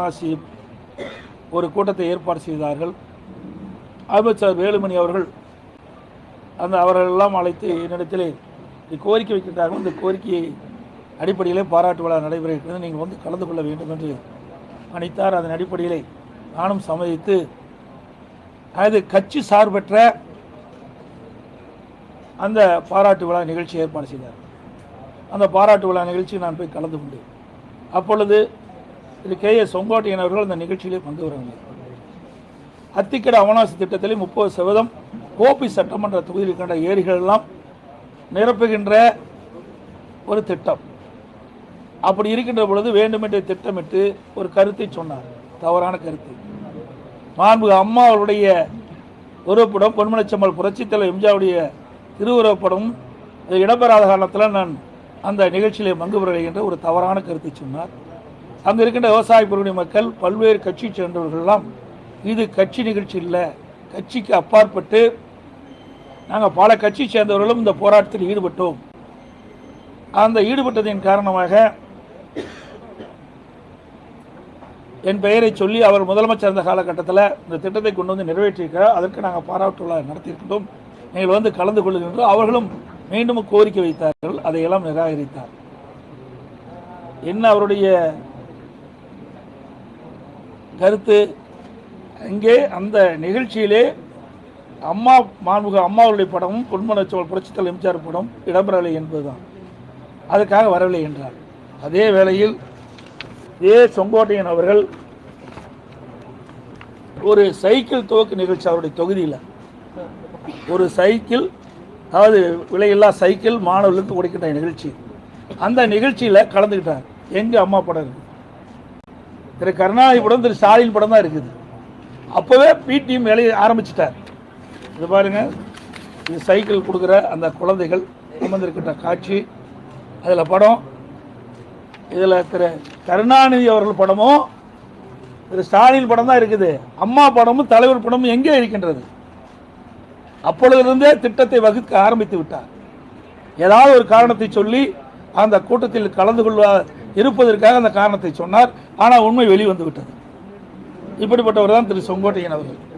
அவனாசி ஒரு கூட்டத்தை ஏற்பாடு செய்தார்கள். அமைச்சர் வேலுமணி அவர்கள் அந்த அவர்களெல்லாம் அழைத்து என்னிடத்திலே கோரிக்கை வைக்கின்றார்கள். இந்த கோரிக்கையை அடிப்படையிலே பாராட்டு விழா நடைபெற இருக்கிறது நீங்கள் வந்து கலந்து கொள்ள வேண்டும் என்று அனைத்தார் அதன் அடிப்படையிலே நானும் சம்மதித்து அது கட்சி சார்பற்ற அந்த பாராட்டு விழா நிகழ்ச்சி ஏற்பாடு செய்தார். அந்த பாராட்டு விழா நிகழ்ச்சி நான் போய் கலந்து கொண்டேன். அப்பொழுது இது கே எஸ் செங்கோட்டையன் அவர்கள் அந்த நிகழ்ச்சியிலே பங்கு வருவாங்க அத்திக்கட அவனாசி திட்டத்திலே முப்பது சதவீதம் கோபி சட்டமன்ற தொகுதியில் இருக்கின்ற ஏரிகள் எல்லாம் நிரப்புகின்ற ஒரு திட்டம். அப்படி இருக்கின்ற பொழுது வேண்டுமென்றே திட்டமிட்டு ஒரு கருத்தை சொன்னார். தவறான கருத்து. மாண்பு அம்மா அவருடைய உருவப்படம் பொன்மனச்சம்மல் புரட்சித்தலைவர் எம்ஜிஆருடைய திருவுருவப்படம் இடம்பெறாத காரணத்தில் நான் அந்த நிகழ்ச்சியிலே பங்கு பெறவில்லை என்று ஒரு தவறான கருத்தை சொன்னார். அங்கே இருக்கின்ற விவசாய பிரிவினை மக்கள் பல்வேறு கட்சி சேர்ந்தவர்களெல்லாம் இது கட்சி நிகழ்ச்சி இல்லை கட்சிக்கு அப்பாற்பட்டு நாங்கள் பல கட்சி சேர்ந்தவர்களும் இந்த போராட்டத்தில் ஈடுபட்டோம். அந்த ஈடுபட்டதின் காரணமாக என் பெயரை சொல்லி அவர் முதலமைச்சர் இருந்த காலகட்டத்தில் இந்த திட்டத்தை கொண்டு வந்து நிறைவேற்றியிருக்கிறார். அதற்கு நாங்கள் பாராட்டுள்ள நடத்தியிருக்கிறோம் நீங்கள் வந்து கலந்து கொள்கின்றோம் அவர்களும் மீண்டும் கோரிக்கை வைத்தார்கள். அதையெல்லாம் நிராகரித்தார். என்ன அவருடைய கருத்து. இங்கே அந்த நிகழ்ச்சியிலே அம்மா மாண்புக அம்மாவுடைய படமும் பொன்மனச்சோல் புரட்சித்தல் எம்ஜிஆர் படம் இடம்பெறவில்லை என்பதுதான். அதுக்காக வரவில்லை என்றார். அதே வேளையில் ஏ. செங்கோட்டையன் அவர்கள் ஒரு சைக்கிள் துவக்கு நிகழ்ச்சி அவருடைய தொகுதியில். ஒரு சைக்கிள் அதாவது விலையில்லா சைக்கிள் மாணவர்களுக்கு கொடுக்கின்ற நிகழ்ச்சி. அந்த நிகழ்ச்சியில் கலந்துக்கிட்டார். எங்கே அம்மா படம் இருக்குது திரு கருணாநிதி படம் திரு ஸ்டாலின் படம் தான் இருக்குது. அப்போவே பிடிஎம் வேலையை ஆரம்பிச்சிட்டார். இது பாருங்க இது சைக்கிள் கொடுக்குற அந்த குழந்தைகள் அமர்ந்திருக்கின்ற காட்சி. அதில் படம் இதில் திரு கருணாநிதி அவர்கள் படமும் திரு ஸ்டாலின் படம் தான் இருக்குது. அம்மா படமும் தலைவர் படமும் எங்கே இருக்கின்றது? அப்பொழுதிருந்தே திட்டத்தை வகுக்க ஆரம்பித்து விட்டார். ஏதாவது ஒரு காரணத்தை சொல்லி அந்த கூட்டத்தில் கலந்து கொள்வார் இருப்பதற்காக அந்த காரணத்தை சொன்னார். ஆனால் உண்மை வெளிவந்து விட்டது. இப்படிப்பட்டவர் தான் திரு செங்கோட்டையன் அவர்கள்.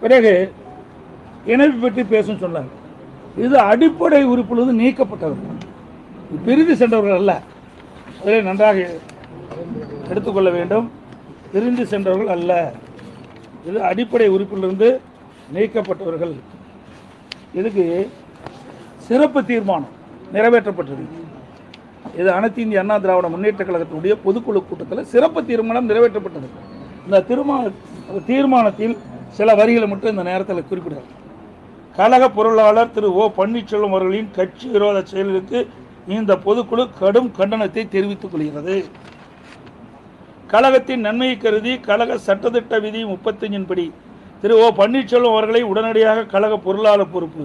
பிறகு இணைப்பு பற்றி பேசும் சொன்னார். இது அடிப்படை உறுப்பிலிருந்து நீக்கப்பட்டவர். பிரிந்து சென்றவர்கள் அல்ல. அதிலே நன்றாக எடுத்துக்கொள்ள வேண்டும். பிரிந்து சென்றவர்கள் அல்ல. இது அடிப்படை உறுப்பிலிருந்து நீக்கப்பட்டவர்கள். இதுக்கு சிறப்பு தீர்மானம். நிறைவேற்றப்பட்டது. இது அனைத்து இந்திய அண்ணா திராவிட முன்னேற்ற கழகத்தினுடைய பொதுக்குழு கூட்டத்தில் சிறப்பு தீர்மானம் நிறைவேற்றப்பட்டது. இந்த திருமண தீர்மானத்தில் சில வரிகளை மட்டும் இந்த நேரத்தில் குறிப்பிடுறார் கழக பொருளாளர் திரு ஓ பன்னீர்செல்வம் அவர்களின் கட்சி விரோத செயலுக்கு இந்த பொதுக்குழு கடும் கண்டனத்தை தெரிவித்துக் கொள்கிறது. கழகத்தின் நன்மையை கருதி கழக சட்டத்திட்ட விதி முப்பத்தஞ்சின்படி திரு ஓ பன்னீர்செல்வம் அவர்களை உடனடியாக கழக பொருளாளர் பொறுப்பு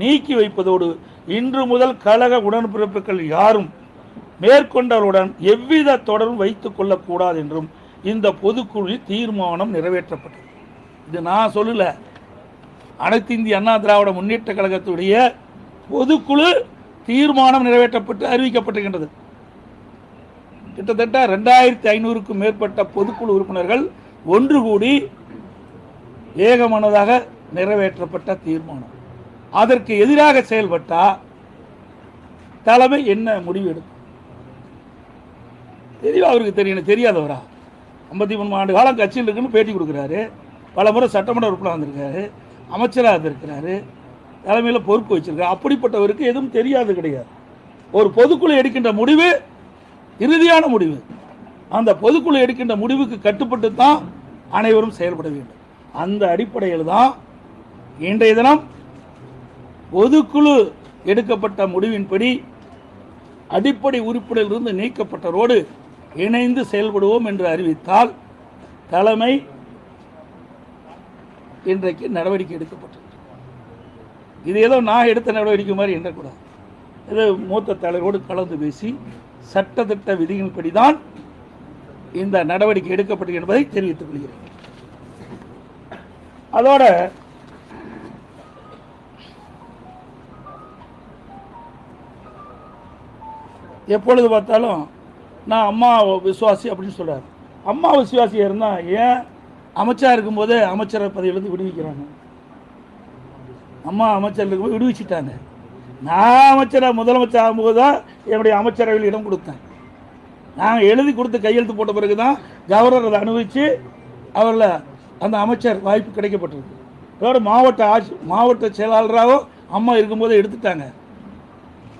நீக்கி வைப்பதோடு இன்று முதல் கழக உடன்பிறப்புகள் யாரும் மேற்கொண்டவருடன் எவ்வித தொடர்பும் வைத்துக் கொள்ளக்கூடாது என்றும் இந்த பொதுக்குழுவில் தீர்மானம் நிறைவேற்றப்பட்டது. இது நான் சொல்லல. அனைத்து இந்திய அண்ணா திராவிட முன்னேற்ற கழகத்துடைய பொதுக்குழு தீர்மானம் நிறைவேற்றப்பட்டு அறிவிக்கப்பட்டிருக்கின்றது. கிட்டத்தட்ட ரெண்டாயிரத்தி ஐநூறுக்கும் மேற்பட்ட பொதுக்குழு உறுப்பினர்கள் ஒன்று கூடி ஏகமனதாக நிறைவேற்றப்பட்ட தீர்மானம். அதற்கு எதிராக செயல்பட்டா தலைமை என்ன முடிவு எடுக்கும்? தெரியும் அவருக்கு தெரியும் தெரியாதவரா? ஐம்பத்தி மூணு ஆண்டு காலம் கட்சியில் இருக்குன்னு பேட்டி கொடுக்குறாரு. பல முறை சட்டமன்ற உறுப்பினர் வந்திருக்காரு அமைச்சராக இருந்திருக்கிறாரு தலைமையில் பொறுப்பு வச்சிருக்காரு. அப்படிப்பட்டவருக்கு எதுவும் தெரியாது கிடையாது. ஒரு பொதுக்குழு எடுக்கின்ற முடிவு இறுதியான முடிவு. அந்த பொதுக்குழு எடுக்கின்ற முடிவுக்கு கட்டுப்பட்டு தான் அனைவரும் செயல்பட வேண்டும். அந்த அடிப்படையில் தான் இன்றைய தினம் பொதுக்குழு எடுக்கப்பட்ட முடிவின்படி அடிப்படை உறுப்பினரிலிருந்து நீக்கப்பட்டதோடு இணைந்து செயல்படுவோம் என்று அறிவித்தால் தலைமை இன்றைக்கு நடவடிக்கை எடுக்கப்பட்டது இது ஏதோ நான் எடுத்த நடவடிக்கை மாதிரி எண்ணக்கூடாது இது மூத்த தலைவரோடு கலந்து பேசி சட்டத்திட்ட விதிகளின்படி தான் இந்த நடவடிக்கை எடுக்கப்பட்டது என்பதை தெரிவித்துக் கொள்கிறேன். அதோட எப்பொழுது பார்த்தாலும் நான் அம்மா விசுவாசி அப்படின்னு சொல்கிறார் அம்மா விசுவாசியாக இருந்தால் ஏன் அமைச்சராக இருக்கும்போது அமைச்சர் பதவியிலேருந்து விடுவிக்கிறாங்க? அம்மா அமைச்சர் இருக்கும்போது விடுவிச்சிட்டாங்க. நான் அமைச்சராக முதலமைச்சர் ஆகும்போது தான் என்னுடைய அமைச்சரவையில் இடம் கொடுத்தேன். நாங்கள் எழுதி கொடுத்து கையெழுத்து போட்ட பிறகு தான் கவர்னர் அதை அனுபவித்து அவரில் அந்த அமைச்சர் வாய்ப்பு கிடைக்கப்பட்டிருக்கு. அதோட மாவட்ட ஆட்சி மாவட்ட செயலாளராகவும் அம்மா இருக்கும்போது எடுத்துட்டாங்க.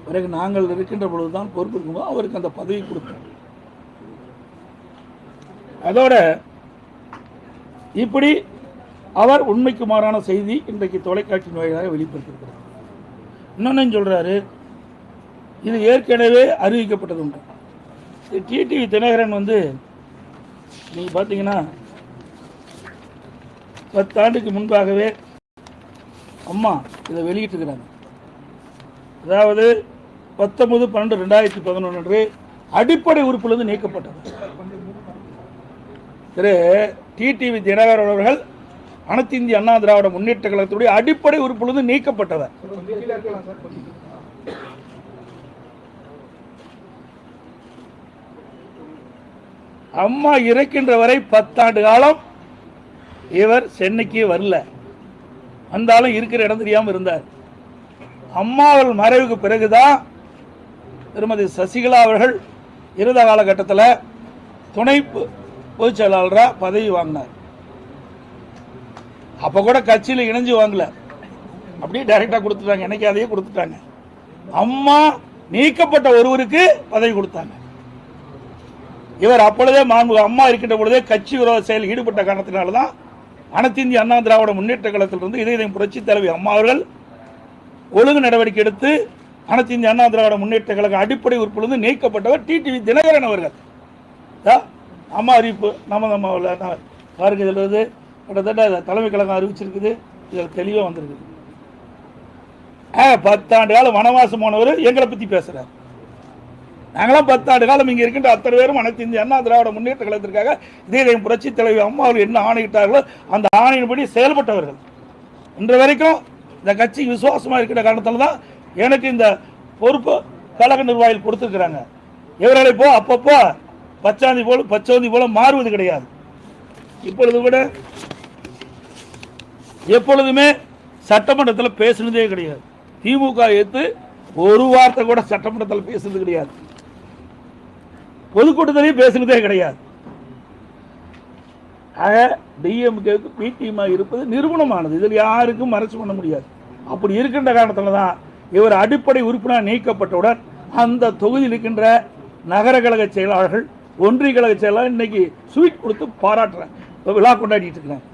பிறகு நாங்கள் இருக்கின்ற பொழுது தான் பொறுப்பு இருக்கும்போது அவருக்கு அந்த பதவி கொடுத்தோம் அதோட இப்படி அவர் உண்மைக்கு மாறான செய்தி இன்றைக்கு தொலைக்காட்சி வாயிலாக வெளிப்படுத்தியிருக்கிறார். இன்னொன்னு சொல்றாரு? இது ஏற்கனவே அறிவிக்கப்பட்டது உண்டு டிடிவி தினகரன் வந்து நீங்கள் பார்த்தீங்கன்னா பத்தாண்டுக்கு முன்பாகவே அம்மா இதை வெளியிட்டிருக்கிறாங்க. அதாவது பத்தொன்பது பன்னெண்டு ரெண்டாயிரத்தி பதினொன்று அன்று அடிப்படை உறுப்பிலிருந்து நீக்கப்பட்டது. திரு. டிடிவி தினகரன் அவர்கள் அனைத்து இந்திய அண்ணா திராவிட முன்னேற்ற கழகத்துடைய அடிப்படை உறுப்பிலிருந்து நீக்கப்பட்டவர். அம்மா இறக்கின்ற வரை பத்தாண்டு காலம் இவர் சென்னைக்கு வரல. வந்தாலும் இருக்கிற இடம் தெரியாமல் இருந்தார். அம்மாவள் மறைவுக்கு பிறகுதான் திருமதி சசிகலா அவர்கள் இருந்த காலகட்டத்தில் துணை பொதுச் செயலாளராக பதவி வாங்கினார். அப்போ கூட கட்சியில் இணைஞ்சு வாங்கல. அப்படியே டைரெக்டாக கொடுத்துட்டாங்க. எனக்கு அதையே கொடுத்துட்டாங்க. அம்மா நீக்கப்பட்ட ஒருவருக்கு பதவி கொடுத்தாங்க. இவர் அப்பொழுதே மாண்பு அம்மா இருக்கின்ற பொழுதே கட்சி விரோத செயலில் ஈடுபட்ட காரணத்தினால தான் அனைத்திந்திய அண்ணா திராவிட முன்னேற்ற கழகத்திலிருந்து இதயம் புரட்சி தலைவி அம்மா அவர்கள் ஒழுங்கு நடவடிக்கை எடுத்து அனைத்து இந்திய அண்ணா திராவிட முன்னேற்ற கழக அடிப்படை உறுப்பிலிருந்து நீக்கப்பட்டவர் டிடிவி தினகரன் அவர்கள். அம்மா அறிவிப்பு நம்ம நம்ம நான் பாருங்க இதில் வந்து கிட்டத்தட்ட தலைமை கழகம் அறிவிச்சிருக்குது. இதில் தெளிவாக வந்திருக்குது. ஆ பத்தாண்டு காலம் வனவாசம் போனவர் எங்களை பற்றி பேசுகிறார் நாங்களாம் பத்தாண்டு காலம் இங்கே இருக்கின்ற அத்தனை பேரும் அனைத்து இந்திய அண்ணா திராவிட முன்னேற்ற கழகத்திற்காக இதயம் புரட்சி தலைவி அம்மா அவர்கள் என்ன ஆணையிட்டார்களோ அந்த ஆணையின்படி செயல்பட்டவர்கள். இன்று வரைக்கும் இந்த கட்சி விசுவாசமாக இருக்கிற காரணத்தால தான் எனக்கு இந்த பொறுப்பு கழக நிர்வாகிகள் கொடுத்துருக்குறாங்க. இவர்களை போ அப்பப்போ பச்சாந்தி போல பச்சோந்தி போல மாறுவது கிடையாது. இப்பொழுது கூட எப்பொழுதுமே சட்டமன்றத்தில் பேசுனதே கிடையாது. திமுக எடுத்து ஒரு வார்த்தை கூட சட்டமன்றத்தில் பேசுனது கிடையாது. பொதுக்கூட்டத்திலையும் பேசுனதே கிடையாது. ஆக டிஎம்கேவுக்கு பிடிஎம்மா இருப்பது நிறுவனமானது. இதில் யாருக்கும் மறைச்சு பண்ண முடியாது. அப்படி இருக்கின்ற காரணத்தில் தான் இவர் அடிப்படை உறுப்பினர் நீக்கப்பட்டவுடன் அந்த தொகுதியில் இருக்கின்ற நகர கழக செயலாளர்கள் ஒன்றிய கழக செயலாளர் இன்னைக்கு ஸ்வீட் கொடுத்து பாராட்டுறேன் விழா கொண்டாடிட்டு இருக்கிறேன்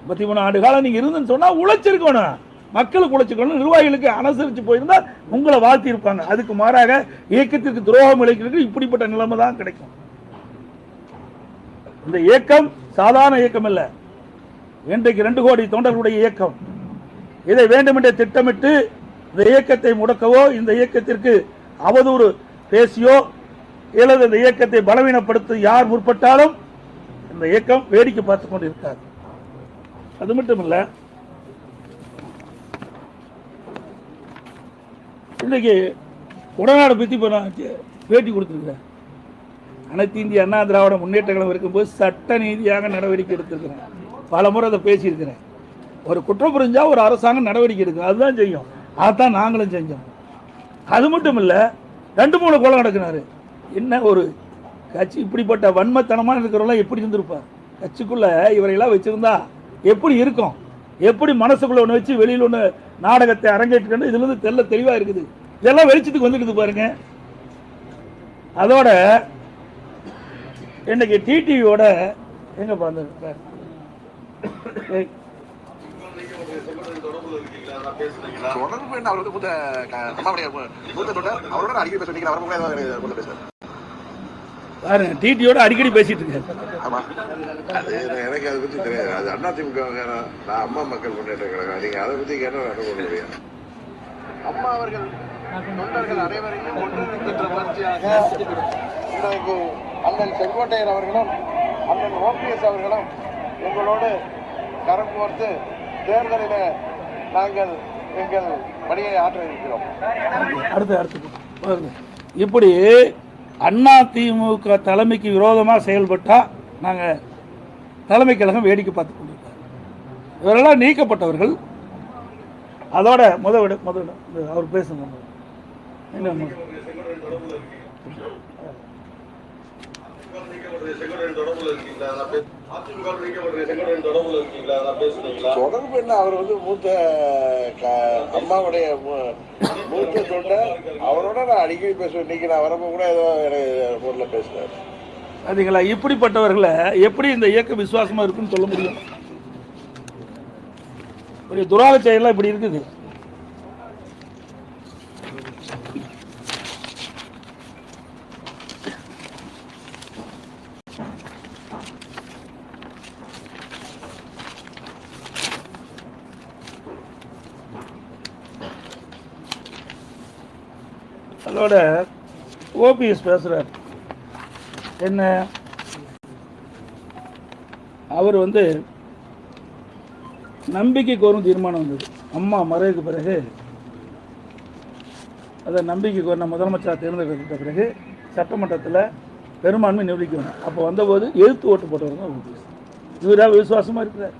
முப்பத்தி மூணு ஆண்டு காலம் நீங்க இருந்துன்னு சொன்னா உழைச்சிருக்கணும். மக்களுக்கு உழைச்சிக்கணும் நிர்வாகிகளுக்கு அனுசரிச்சு போயிருந்தா உங்களை வாழ்த்தி இருப்பாங்க. அதுக்கு மாறாக இயக்கத்திற்கு துரோகம் இழைக்கிறதுக்கு இப்படிப்பட்ட நிலைமை தான் கிடைக்கும். இந்த இயக்கம் சாதாரண இயக்கம் இல்ல இன்றைக்கு ரெண்டு கோடி தொண்டர்களுடைய இயக்கம். இதை வேண்டுமென்றே திட்டமிட்டு இந்த இயக்கத்தை முடக்கவோ இந்த இயக்கத்திற்கு அவதூறு பேசியோ அல்லது இந்த இயக்கத்தை பலவீனப்படுத்த யார் முற்பட்டாலும் இந்த இயக்கம் வேடிக்கை பார்த்து கொண்டு இருக்காது அது மட்டும் இல்ல இன்னைக்கு உடநாடு பத்தி இப்ப நான் பேட்டி கொடுத்துருக்கிறேன் அனைத்து இந்திய அண்ணா திராவிட முன்னேற்ற கழகம் இருக்கும்போது சட்ட நீதியாக நடவடிக்கை எடுத்திருக்கிறேன் பல முறை அதை பேசியிருக்கிறேன் ஒரு குற்றம் புரிஞ்சால் ஒரு அரசாங்கம் நடவடிக்கை எடுக்கும். அதுதான் செய்யும். அதுதான் நாங்களும் செஞ்சோம். அது மட்டும் இல்லை ரெண்டு மூணு கொலை நடக்குனாரு. என்ன ஒரு கட்சி இப்படிப்பட்ட வன்மத்தனமாக இருக்கிறவங்களாம் எப்படி இருந்திருப்பார்? கட்சிக்குள்ளே இவரையெல்லாம் வச்சுருந்தா எப்படி இருக்கும்? எப்படி மனசுக்குள்ளே ஒன்று வச்சு வெளியில் ஒன்று நாடகத்தை அரங்கேற்றுக்கணும் இதுலேருந்து தெல்ல தெளிவாக இருக்குது. இதெல்லாம் வெளிச்சத்துக்கு வந்துடுது பாருங்க. அதோட இன்னைக்கு டிடிவியோட எங்க பாருங்க தொடர்பு என்ன? அவர் வந்து மூத்த மூத்த தொண்டர் அவரோட நான் அடிக்கடி அவர் கூட ஏதாவது மூத்த பேசுறேன் பாருங்க டிடியோட அடிக்கடி பேசிட்டு ஆமா ஆமா. அது எனக்கு அதை பத்தி தெரியாது. அது அண்ணா திமுக நான் அம்மா மக்கள் முன்னேற்ற கழகம் நீங்க அதை பத்தி கேட்டா நான் அனுபவம் முடியும் அம்மா அவர்கள் தொண்டர்கள் அனைவரையும் ஒன்றிணைக்கின்ற முயற்சியாக இன்றைக்கு அண்ணன் செங்கோட்டையர் அவர்களும் அண்ணன் ஓபிஎஸ் அவர்களும் எங்களோடு கரம் கோர்த்து தேர்தலில் நாங்கள் எங்கள் பணியை ஆற்ற இருக்கிறோம். அடுத்து அடுத்து. இப்படி அண்ணா திமுக தலைமைக்கு விரோதமாக செயல்பட்டா நாங்கள் தலைமை கழகம் வேடிக்கை பார்த்து கொண்டிருக்கோம் இவரெல்லாம் நீக்கப்பட்டவர்கள். அதோட முதல் முதல் அவர் பேசுங்க என்ன? தொடர்பு என்ன? அவர் வந்து மூத்த க- அம்மாவுடைய மூ- மூத்த தொண்டர். அவரோட நான் அடிக்கடி பேசுவேன். இன்னைக்கு நான் வரப்போ கூட ஏதோ எனக்கு பொருளை பேசுறாரு. பார்த்தீங்களா இப்படிப்பட்டவர்களை எப்படி இந்த இயக்கம் விசுவாசமா இருக்குன்னு சொல்ல முடியும்? இப்படி துராக செயலாம் இப்படி இருக்குது அதோட ஓபிஎஸ் பேசுகிறார் என்ன? அவர் வந்து நம்பிக்கை கோரும் தீர்மானம் வந்தது. அம்மா மறைவுக்கு பிறகு அதை நம்பிக்கை கோரின முதலமைச்சராக தேர்ந்தெடுக்கப்பட்ட பிறகு சட்டமன்றத்தில் பெரும்பான்மை நிரூபிக்கணும் அப்போ வந்தபோது எழுத்து ஓட்டு போட்டவர் தான் ஓபிஎஸ். இவராக விசுவாசமாக இருக்கிறார்.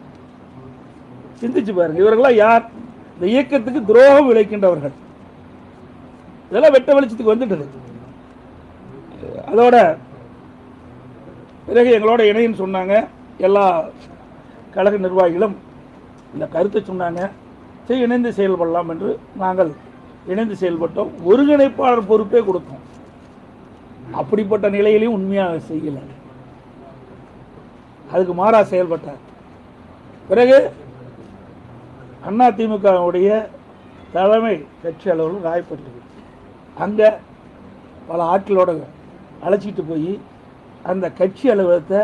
சிந்திச்சு பாருங்க இவர்களாம் யார்? இந்த இயக்கத்துக்கு துரோகம் விளைக்கின்றவர்கள். இதெல்லாம் வெட்ட வெளிச்சத்துக்கு வந்துட்டது. அதோட பிறகு எங்களோட இணைன்னு சொன்னாங்க. எல்லா கழக நிர்வாகிகளும் இந்த கருத்தை சொன்னாங்க. சரி இணைந்து செயல்படலாம் என்று நாங்கள் இணைந்து செயல்பட்டோம். ஒருங்கிணைப்பாளர் பொறுப்பே கொடுத்தோம். அப்படிப்பட்ட நிலையிலையும் உண்மையாக செய்யலை. அதுக்கு மாறா செயல்பட்டார். பிறகு அண்ணா திமுகவுடைய தலைமை கட்சி அலுவலகம் ராயப்பட்டிருக்கு அங்கே பல ஆட்களோட அழைச்சிட்டு போய் அந்த கட்சி அலுவலகத்தை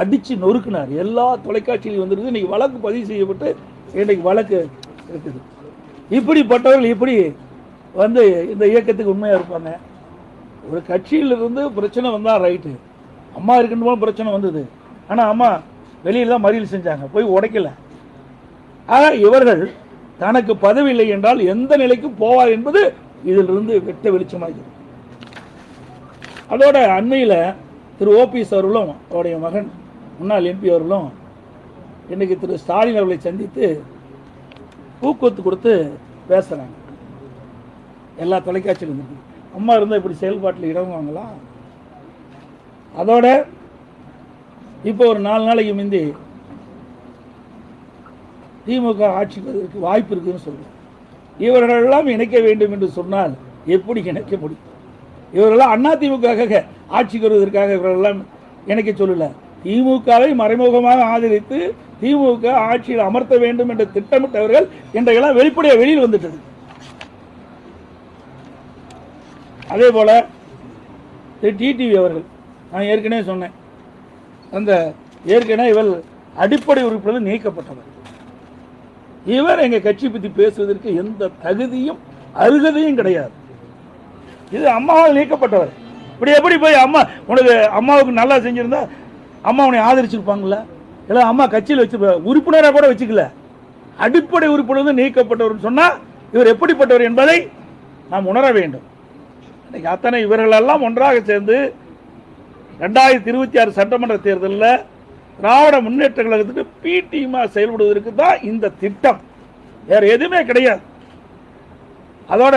அடித்து நொறுக்குனார். எல்லா தொலைக்காட்சியிலையும் வந்துருது. இன்னைக்கு வழக்கு பதிவு செய்யப்பட்டு இன்றைக்கு வழக்கு இருக்குது. இப்படிப்பட்டவர்கள் இப்படி வந்து இந்த இயக்கத்துக்கு உண்மையாக இருப்பாங்க. ஒரு கட்சியிலிருந்து பிரச்சனை வந்தால் ரைட்டு அம்மா இருக்குன்னு பிரச்சனை வந்தது. ஆனால் அம்மா வெளியில் தான் மறியல் செஞ்சாங்க. போய் உடைக்கல. ஆக இவர்கள் தனக்கு பதவி இல்லை என்றால் எந்த நிலைக்கும் போவார் என்பது இதிலிருந்து வெட்ட வெளிச்சமாகிறது. அதோட அண்மையில் திரு ஓபிஎஸ் அவர்களும் அவருடைய மகன் முன்னாள் எம்பி அவர்களும் இன்றைக்கி திரு ஸ்டாலின் அவர்களை சந்தித்து ஊக்குவத்து கொடுத்து பேசுகிறாங்க எல்லா தொலைக்காட்சியிலும் அம்மா இருந்தால் இப்படி செயல்பாட்டில் இறங்குவாங்களா அதோட இப்போ ஒரு நாலு நாளைக்கு முந்தி திமுக ஆட்சிக்கு வருவதற்கு வாய்ப்பு இருக்குதுன்னு சொல்றோம் இவர்களெல்லாம் இணைக்க வேண்டும் என்று சொன்னால் எப்படி இணைக்க முடியும்? இவரெல்லாம் அண்ணா ஆட்சிக்கு வருவதற்காக இவரெல்லாம் எனக்கு சொல்லலை. திமுகவை மறைமுகமாக ஆதரித்து திமுக ஆட்சியில் அமர்த்த வேண்டும் என்று திட்டமிட்டவர்கள் இன்றையெல்லாம் வெளிப்படையாக வெளியில் வந்துட்டது. அதே போல திரு டிடிவி அவர்கள். நான் ஏற்கனவே சொன்னேன். அந்த ஏற்கனவே இவர் அடிப்படை உறுப்பினர் நீக்கப்பட்டவர். இவர் எங்கள் கட்சி பற்றி பேசுவதற்கு எந்த தகுதியும் அருகதையும் கிடையாது. இது அம்மாவால் நீக்கப்பட்டவர். இப்படி எப்படி போய் அம்மா உனக்கு அம்மாவுக்கு நல்லா செஞ்சுருந்தா அம்மா உன்னை ஆதரிச்சிருப்பாங்கல்ல? இல்லை அம்மா கட்சியில் வச்சு உறுப்பினராக கூட வச்சுக்கல. அடிப்படை உறுப்பினர் நீக்கப்பட்டவர்னு சொன்னால் இவர் எப்படிப்பட்டவர் என்பதை நாம் உணர வேண்டும். இன்றைக்கி அத்தனை இவர்களெல்லாம் ஒன்றாக சேர்ந்து ரெண்டாயிரத்தி இருபத்தி ஆறு சட்டமன்ற தேர்தலில் திராவிட முன்னேற்ற கழகத்துக்கு பிடிமா செயல்படுவதற்கு தான் இந்த திட்டம். வேறு எதுவுமே கிடையாது. அதோட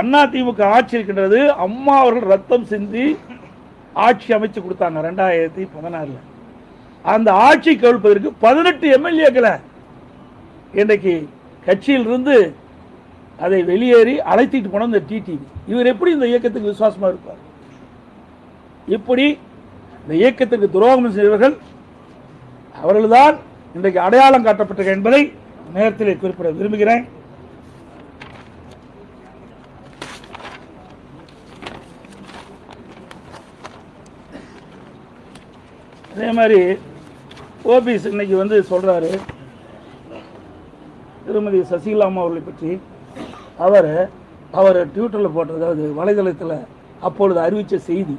அண்ணா திமுக ஆட்சி இருக்கின்றது. அம்மா அவர்கள் ரத்தம் சிந்தி ஆட்சி அமைச்சு கொடுத்தாங்க ரெண்டாயிரத்தி பதினாறுல. அந்த ஆட்சி கவிழ்ப்பதற்கு பதினெட்டு எம்எல்ஏக்களை இன்றைக்கு கட்சியிலிருந்து அதை வெளியேறி அழைத்திட்டு போன இந்த டிடிவி. இவர் எப்படி இந்த இயக்கத்துக்கு விசுவாசமாக இருப்பார்? இப்படி இந்த இயக்கத்திற்கு துரோகம் செய்தவர்கள் அவர்கள்தான் இன்றைக்கு அடையாளம் காட்டப்பட்டிருக்க என்பதை நேரத்தில் குறிப்பிட விரும்புகிறேன். அதே மாதிரி ஓபிஎஸ் இன்னைக்கு வந்து சொல்கிறாரு திருமதி சசிகலா அம்மா அவர்களை பற்றி. அவர் அவர் ட்விட்டரில் போட்டது அதாவது வலைதளத்தில் அப்பொழுது அறிவித்த செய்தி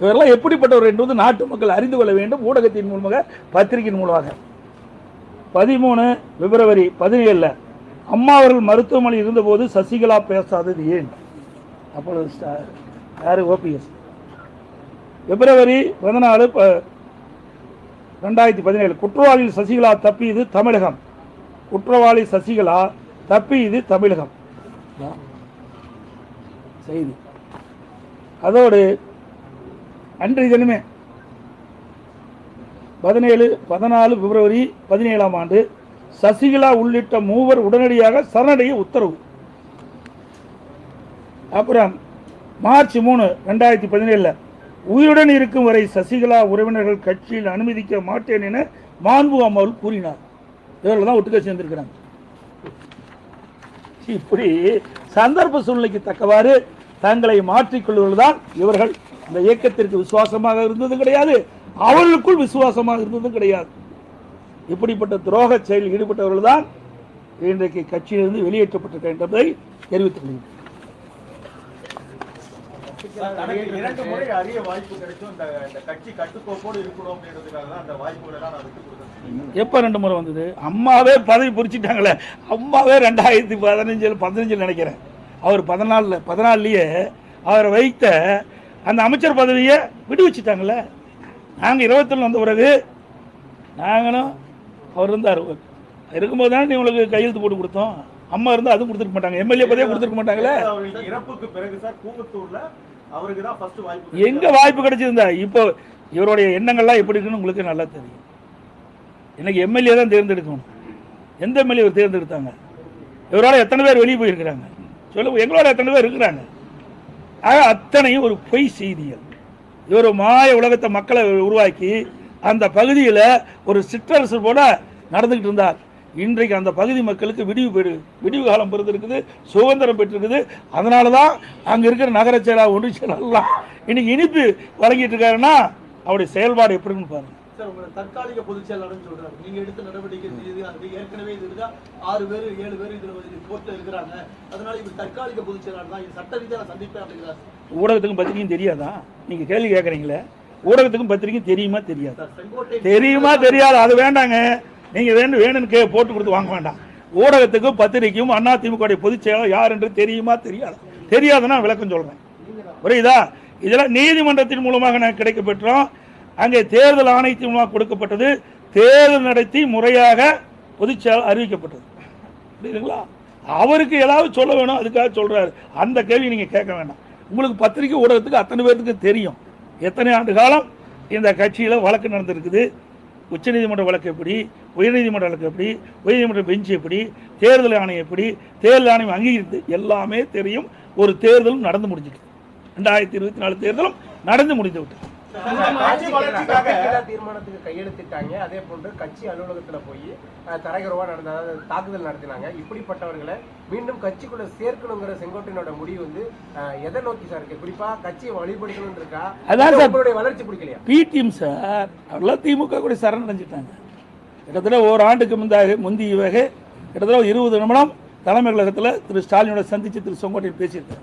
இவரெல்லாம் எப்படிப்பட்டவர் என்பது நாட்டு மக்கள் அறிந்து கொள்ள வேண்டும் ஊடகத்தின் மூலமாக பத்திரிகையின் மூலமாக. பதிமூணு பிப்ரவரி பதினேழில் அம்மா அவர்கள் மருத்துவமனையில் இருந்தபோது சசிகலா பேசாதது ஏன்? அப்பொழுது யார் ஓபிஎஸ் பிப்ரவரி பதினாலு ப ரெண்டாயிரத்தி பதினேழு குற்றவாளி சசிகலா தப்பியது தமிழகம். குற்றவாளி சசிகலா தப்பியது தமிழகம். செய்தி. அதோடு அன்றைய தினமே பதினேழு பதினாலு பிப்ரவரி பதினேழாம் ஆண்டு சசிகலா உள்ளிட்ட மூவர் உடனடியாக சரணடைய உத்தரவு. அப்புறம் மார்ச் மூணு ரெண்டாயிரத்தி பதினேழில் உயிருடன் இருக்கும் வரை சசிகலா உறவினர்கள் கட்சியில் அனுமதிக்க மாட்டேன் என மாண்பு அம்மாவில் கூறினார். இவர்கள் தான் ஒட்டுக்க சேர்ந்திருக்கிறாங்க. இப்படி சந்தர்ப்ப சூழ்நிலைக்கு தக்கவாறு தங்களை மாற்றிக்கொள்வதுதான் இவர்கள். இந்த இயக்கத்திற்கு விசுவாசமாக இருந்ததும் கிடையாது அவர்களுக்குள் விசுவாசமாக இருந்ததும் கிடையாது. இப்படிப்பட்ட துரோக செயலில் ஈடுபட்டவர்கள் தான் இன்றைக்கு கட்சியிலிருந்து வெளியேற்றப்பட்டிருக்கின்றதை தெரிவித்துக் கொள்கிறேன். தனக்கு இரண்டு முறை அரிய வாய்ப்பு கிடைச்சும் இந்த இந்த கட்சி கட்டுக்கோப்போடு இருக்கணும் அப்படின்றதுக்காக தான் அந்த வாய்ப்புகளை எல்லாம் நான் விட்டு கொடுத்தேன். எப்போ ரெண்டு முறை வந்தது? அம்மாவே பதவி பொறிச்சிட்டாங்களே அம்மாவே ரெண்டாயிரத்தி பதினஞ்சில் பதினஞ்சில் நினைக்கிறேன். அவர் பதினாலில் பதினாலுலேயே அவரை வைத்த அந்த அமைச்சர் பதவியை விடுவிச்சிட்டாங்களே நாங்கள் இருபத்தொன்று வந்த பிறகு நாங்களும் அவர் இருந்தார். இருக்கும்போது தானே உங்களுக்கு கையெழுத்து போட்டு கொடுத்தோம். அம்மா இருந்தால் அதுவும் கொடுத்துருக்க மாட்டாங்க. எம்எல்ஏ பதவியே கொடுத்துருக்க மாட்டாங்களே. இறப்புக்கு பிறகு சார் கூவத்தூர்ல அவருக்கு தான் ஃபர்ஸ்ட் வாய்ப்பு எங்க வாய்ப்பு கிடைச்சிருந்தா? இப்போ இவருடைய எண்ணங்கள்லாம் எப்படி இருக்குன்னு உங்களுக்கு நல்லா தெரியும். இன்னைக்கு எம்எல்ஏ தான் தேர்ந்தெடுக்கணும். எந்த எம்எல்ஏ இவர் தேர்ந்தெடுத்தாங்க? இவரோட எத்தனை பேர் வெளியே போயிருக்கிறாங்க? சொல்ல எங்களோட எத்தனை பேர் இருக்கிறாங்க? ஆக அத்தனையும் ஒரு பொய் செய்திகள். இவர் மாய உலகத்தை மக்களை உருவாக்கி அந்த பகுதியில் ஒரு சிற்றரசு போல நடந்துக்கிட்டு இருந்தார். இன்றைக்கு அந்த பகுதி மக்களுக்கு விடிவு பெறு விடிவு காலம் பிறந்திருக்குது சுதந்திரம் பெற்றிருக்குது. அதனால தான் அங்கே இருக்கிற நகர செயலாளர் ஒன்றிய செயலாளர்லாம் இன்னைக்கு இனிப்பு வழங்கிட்டு இருக்காருன்னா அவருடைய செயல்பாடு எப்படின்னு பாருங்க. சார் உங்களை தற்காலிக பொதுச் செயலாளர்னு சொல்றாரு நீங்க எடுத்த நடவடிக்கை இது அது ஏற்கனவே இது இருக்கா ஆறு பேர் ஏழு பேர் இதுல கோர்ட்ல இருக்கிறாங்க. அதனால இவர் தற்காலிக பொதுச் செயலாளர் தான் இது சட்ட ரீதியா நான் சந்திப்பேன் அப்படிங்கிறார் ஊடகத்துக்கும் பத்திரிக்கையும் தெரியாதா? நீங்கள் கேள்வி கேட்குறீங்களே ஊடகத்துக்கும் பத்திரிக்கையும் தெரியுமா தெரியாது? தெரியுமா தெரியாது. அது வேண்டாங்க. நீங்கள் வேணும் வேணும்னு கே போட்டு கொடுத்து வாங்க வேண்டாம். ஊடகத்துக்கும் பத்திரிக்கையும் அண்ணா திமுக பொதுச் செயலாளர் யார் என்று தெரியுமா தெரியாது? தெரியாதுன்னா விளக்கம் சொல்கிறேன் புரியுதா? இதெல்லாம் நீதிமன்றத்தின் மூலமாக நான் கிடைக்க பெற்றோம். அங்கே தேர்தல் ஆணையத்தின் மூலமாக கொடுக்கப்பட்டது. தேர்தல் நடத்தி முறையாக பொதுச் செயலாளர் அறிவிக்கப்பட்டது. புரியுதுங்களா? அவருக்கு ஏதாவது சொல்ல வேணும் அதுக்காக சொல்கிறாரு அந்த கேள்வி நீங்கள் கேட்க வேண்டாம். உங்களுக்கு பத்திரிக்கை ஊடகத்துக்கு அத்தனை பேர்த்துக்கு தெரியும். எத்தனை ஆண்டு காலம் இந்த கட்சியில் வழக்கு நடந்திருக்குது? உச்சநீதிமன்ற வழக்கு எப்படி? உயர்நீதிமன்ற வழக்கு எப்படி? உயர்நீதிமன்ற பெஞ்ச் எப்படி? தேர்தல் ஆணையம் எப்படி? தேர்தல் ஆணையம் அங்கீகரித்து எல்லாமே தெரியும். ஒரு தேர்தலும் நடந்து முடிஞ்சிட்டு. ரெண்டாயிரத்தி இருபத்தி நாலு தேர்தலும் நடந்து முடிந்து விட்டது. கட்சி வளர்ச்சிக்காக நம்பிக்கையில்லா தீர்மானத்துக்கு கையெழுத்திட்டாங்க. அதே போன்று கட்சி அலுவலகத்துல போய் அஹ், தரைகுறவா நடந்த தாக்குதல் நடத்தினாங்க. இப்படிப்பட்டவர்களை மீண்டும் கட்சிக்குள்ள சேர்க்கணுங்கிற செங்கோட்டையனோட முடிவு வந்து எதை நோக்கி சார் இருக்கு? குறிப்பா கட்சியை வழிபடுத்தணும் இருக்கா? அதான் சார். வளர்ச்சி பிடிக்கலையா? பிடிஎம் சார் அவரெல்லாம் திமுக கூட சரணடைஞ்சிட்டாங்க. கிட்டத்தட்ட ஓராண்டுக்கு முந்தாக முந்தைய வகை கிட்டத்தட்ட இருபது நிமிடம் தலைமை கழகத்தில் திரு ஸ்டாலினோட சந்தித்து திரு செங்கோட்டையன் பேசியிருக்காரு.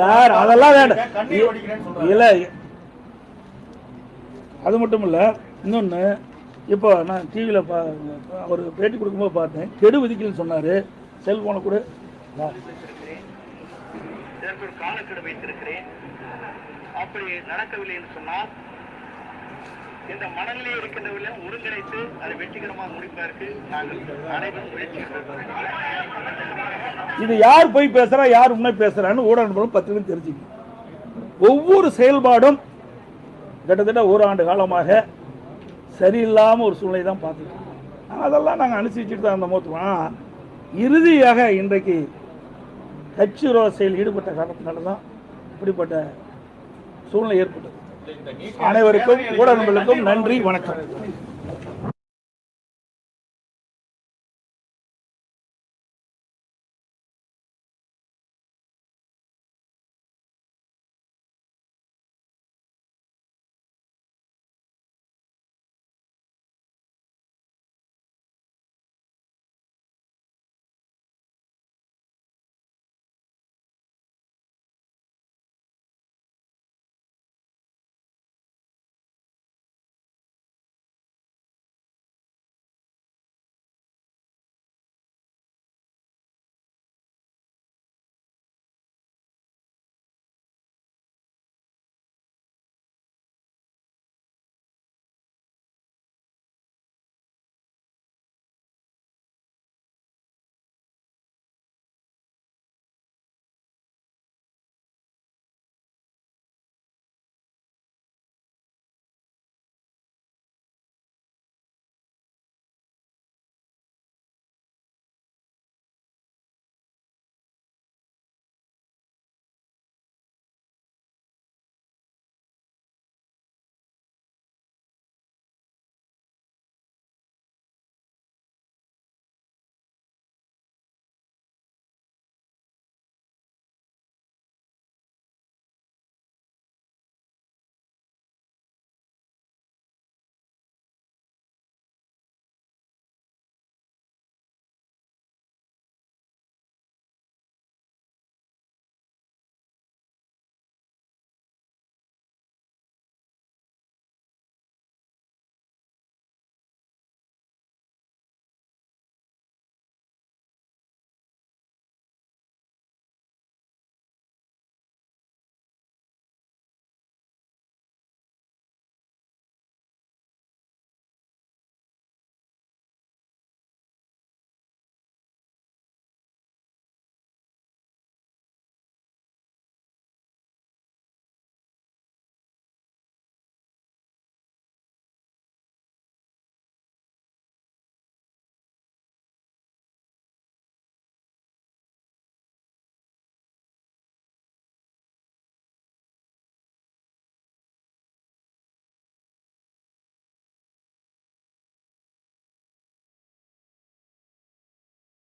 சார் அதெல்லாம் வேண்டாம். இல்லை அது மட்டும் இல்லை இன்னொன்று இப்போ நான் டிவியில் பா ஒரு பேட்டி கொடுக்கும்போது பார்த்தேன். கெடு விதிக்கலன்னு சொன்னார். செல்ஃபோனை கூட. காலக்கெடு வைத்திருக்கிறேன். அப்படி நடக்கவில்லை என்று சொன்னால் இந்த மனநிலை இருக்கின்றவர்களை ஒருங்கிணைத்து அதை வெற்றிகரமாக முடிப்பதற்கு நாங்கள் அனைவரும் முயற்சி இது யார் போய் பேசுறா யார் உண்மை பேசுறான்னு ஊடக நண்பர்களும் பத்திரிகை தெரிஞ்சுக்கணும். ஒவ்வொரு செயல்பாடும் கிட்டத்தட்ட ஒரு ஆண்டு காலமாக சரியில்லாமல் ஒரு சூழ்நிலை தான் பார்த்துருக்கோம் அதெல்லாம் நாங்கள் அனுசரிச்சுட்டு தான் இருந்த மோத்துவோம் இறுதியாக இன்றைக்கு கட்சி விரோத செயல் ஈடுபட்ட காரணத்தினால தான் இப்படிப்பட்ட சூழ்நிலை ஏற்பட்டது. அனைவருக்கும் ஊடகங்களுக்கும் நன்றி வணக்கம்.